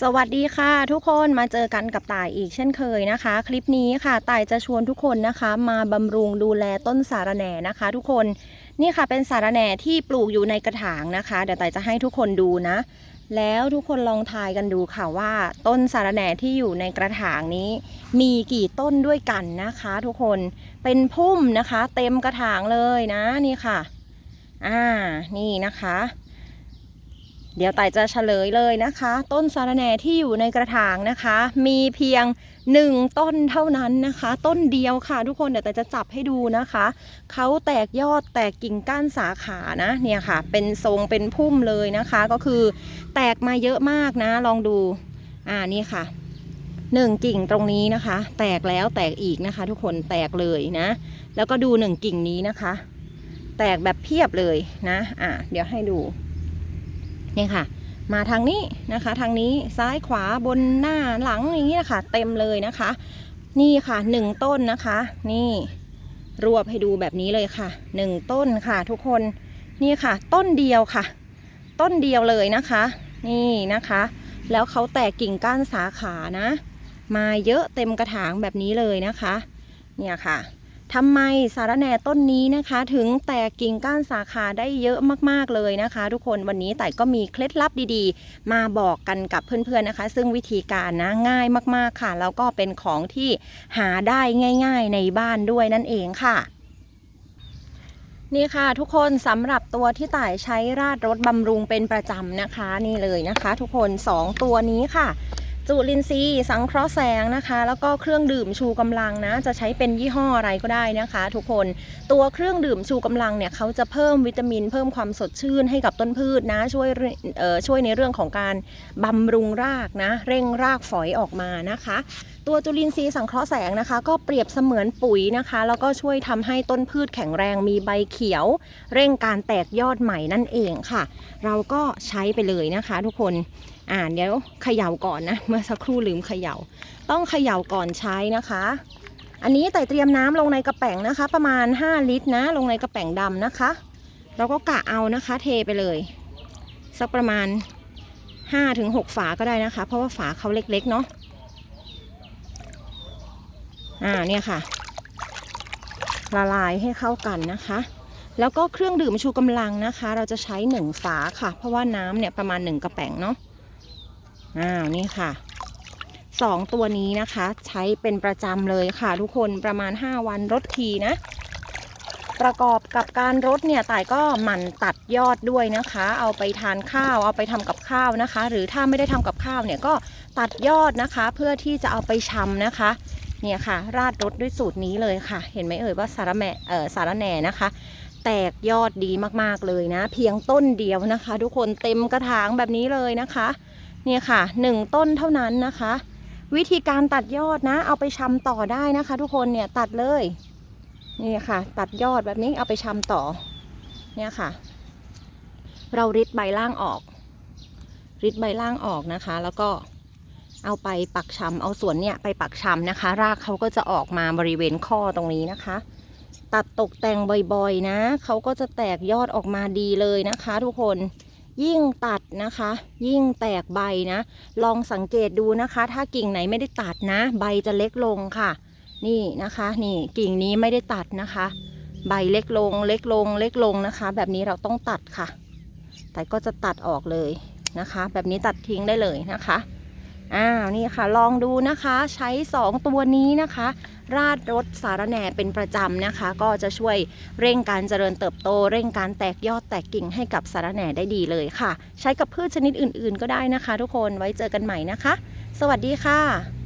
สวัสดีค่ะทุกคนมาเจอกันกับต่ายอีกเช่นเคยนะคะ คลิปนี้ค่ะต่ายจะชวนทุกคนนะคะ มาบำรุงดูแลต้นสารแหน่นะคะ ทุกคนนี่ค่ะเป็นสารแหน่ที่ปลูกอยู่ในกระถางนะคะ เดี๋ยวต่ายจะให้ทุกคนดูนะ แล้วทุกคนลองทายกันดูค่ะว่า ต้นสารแหน่ที่อยู่ในกระถางนี้ มีกี่ต้นด้วยกันนะคะ ทุกคนเป็นพุ่มนะคะ เต็มกระถางเลยนะนี่ค่ะ อ่านี่นะคะ เดี๋ยวไต่จะเฉลยเลยนะคะ ต้นสาระแหน่ที่อยู่ในกระถางนะคะ มีเพียงหนึ่งต้นเท่านั้นนะคะ ต้นเดียวค่ะ ทุกคนเดี๋ยวไต่จะจับให้ดูนะคะเขาแตกยอดแตกกิ่งก้านสาขานะเนี่ยค่ะ เป็นทรงเป็นพุ่มเลยนะคะ ก็คือแตกมาเยอะมากนะ ลองดูอ่านี่ค่ะหนึ่งกิ่งตรงนี้นะคะ แตกแล้วแตกอีกนะคะ ทุกคนแตกเลยนะ แล้วก็ดูหนึ่งกิ่งนี้นะคะ แตกแบบเพียบเลยนะอ่าเดี๋ยวให้ดู นี่ค่ะ มาทางนี้นะคะ ทางนี้ซ้ายขวาบนหน้าหลังอย่างนี้นะคะเต็มเลยนะคะ นี่ค่ะหนึ่งต้นนะคะ นี่รวบให้ดูแบบนี้เลยค่ะหนึ่งต้นค่ะ ทุกคนนี่ค่ะ ต้นเดียวค่ะ ต้นเดียวเลยนะคะ นี่นะคะ แล้วเขาแตกกิ่งก้านสาขานะ มาเยอะเต็มกระถางแบบนี้เลยนะคะ เนี่ยค่ะ ทำไมสารแหน่ต้นนี้นะคะ ถึงแตกกิ่งก้านสาขาได้เยอะมากๆเลยนะคะ ทุกคนวันนี้แต่ก็มีเคล็ดลับดีๆ มาบอกกันกับเพื่อนๆนะคะ ซึ่งวิธีการนะง่ายมากๆค่ะ แล้วก็เป็นของที่หาได้ง่าย ๆในบ้านด้วยนั่นเองค่ะนี่ค่ะทุกคนสำหรับตัวที่ต่ายใช้ราดรถบำรุงเป็นประจำนะคะ นี่เลยนะคะ ทุกคน 2 ตัวนี้ค่ะ จุลินทรีย์ สังเคราะห์แสงนะคะ แล้วก็เครื่องดื่มชูกำลังนะ จะใช้เป็นยี่ห้ออะไรก็ได้นะคะ ทุกคนตัวเครื่องดื่มชูกำลังเนี่ยเขาจะเพิ่มวิตามิน เพิ่มความสดชื่นให้กับต้นพืชนะ ช่วยช่วยในเรื่องของการบำรุงรากนะ เร่งรากฝอยออกมานะคะ ตัวจุลินทรีย์สังเคราะห์แสงนะคะ ก็เปรียบเสมือนปุ๋ยนะคะ แล้วก็ช่วยทำให้ต้นพืชแข็งแรงมีใบเขียว เร่งการแตกยอดใหม่นั่นเองค่ะ เราก็ใช้ไปเลยนะคะ ทุกคนอ่าเดี๋ยวเขย่าก่อนนะ เมื่อสักครู่ลืมเขย่า ต้องเขย่าก่อนใช้นะคะ อันนี้แต่เตรียมน้ำลงในกระแป๋งนะคะ ประมาณ 5 ลิตรนะ ลงในกระแป๋งดำนะคะ เราก็กะเอานะคะ เทไปเลย สักประมาณ5-6ฝาก็ได้นะคะ เพราะว่าฝาเขาเล็กๆเนาะอ่าเนี่ยค่ะ ละลายให้เข้ากันนะคะ แล้วก็เครื่องดื่มชูกำลังนะคะ เราจะใช้หนึ่งฝาค่ะ เพราะว่าน้ำเนี่ยประมาณหนึ่งกระแป๋งเนาะ อ้าวนี่ค่ะสองตัวนี้นะคะ ใช้เป็นประจำเลยค่ะ ทุกคนประมาณ 5 วันรดทีนะ ประกอบกับการรดเนี่ยต่ายก็หมั่นตัดยอดด้วยนะคะ เอาไปทานข้าวเอาไปทำกับข้าวนะคะ หรือถ้าไม่ได้ทำกับข้าวเนี่ยก็ตัดยอดนะคะ เพื่อที่จะเอาไปชำนะคะเนี่ยค่ะ ราดรสด้วยสูตรนี้เลยค่ะ เห็นไหมเอ่ยว่าสารแหน่เออสาระแหน่นะคะ แตกยอดดีมากๆเลยนะ เพียงต้นเดียวนะคะ ทุกคนเต็มกระถางแบบนี้เลยนะคะ เนี่ยค่ะหนึ่งต้นเท่านั้นนะคะ วิธีการตัดยอดนะ เอาไปชำต่อได้นะคะ ทุกคนเนี่ยตัดเลยนี่ค่ะ ตัดยอดแบบนี้เอาไปชำต่อ เนี่ยค่ะ เราริดใบล่างออก ริดใบล่างออกนะคะ แล้วก็เอาไปปักชำเอาส่วนเนี่ยไปปักชำนะคะ รากเขาก็จะออกมาบริเวณข้อตรงนี้นะคะ ตัดตกแต่งบ่อยๆนะเขาก็จะแตกยอดออกมาดีเลยนะคะ ทุกคน ยิ่งตัดนะคะ ยิ่งแตกใบนะ ลองสังเกตดูนะคะ ถ้ากิ่งไหนไม่ได้ตัดนะ ใบจะเล็กลงค่ะ นี่นะคะ นี่กิ่งนี้ไม่ได้ตัดนะคะ ใบเล็กลง เล็กลง เล็กลงนะคะ แบบนี้เราต้องตัดค่ะ แต่ก็จะตัดออกเลยนะคะ แบบนี้ตัดทิ้งได้เลยนะคะ อ้าวนี่ค่ะลองดูนะคะใช้ 2 ตัวนี้นะคะ ราดรถสารแหน่เป็นประจำนะคะ ก็จะช่วยเร่งการเจริญเติบโต เร่งการแตกยอดแตกกิ่งให้กับสารแหน่ได้ดีเลยค่ะ ใช้กับพืชชนิดอื่นๆ ก็ได้นะคะ ทุกคนไว้เจอกันใหม่นะคะ สวัสดีค่ะ